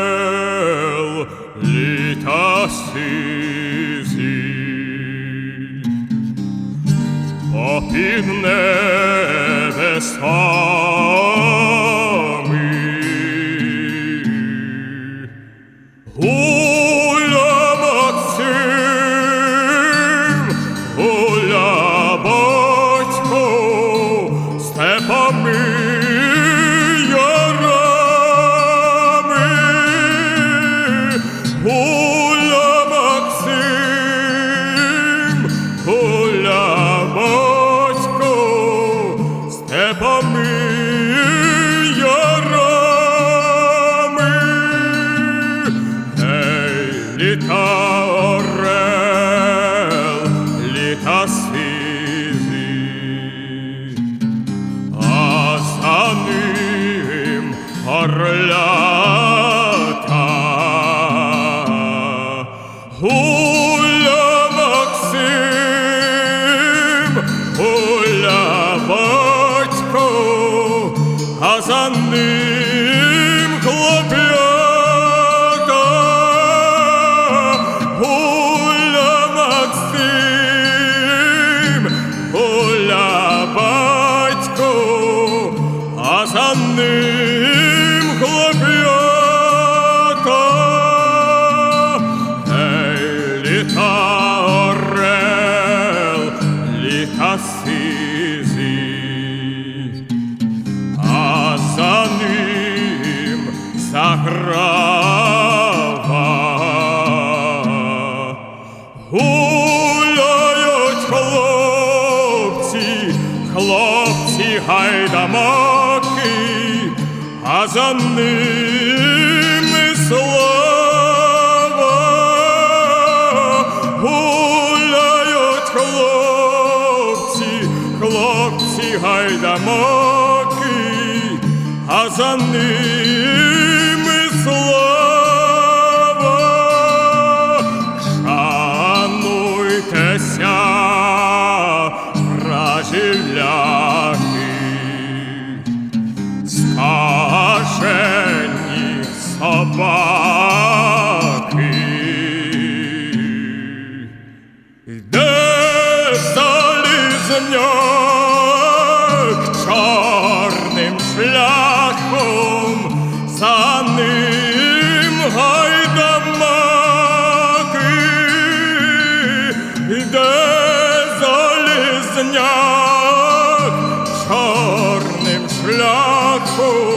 Litarel, litasisi, Up in nebesar, за ним орлята. Гуля Максим, гуля батько, а за ним ним хлоп'ята. Ей, літа орел, літа сизі, а за ним. Гуляють хлопці, хлопці гайдамаки, а за ними слава. Гуляють хлопці, хлопці гайдамаки, а за ними слава. Шануйтеся, вражіляки, собаки. Йде залізняк чорним шляхом, за ним гайдамаки. Йде залізняк чорним шляхом,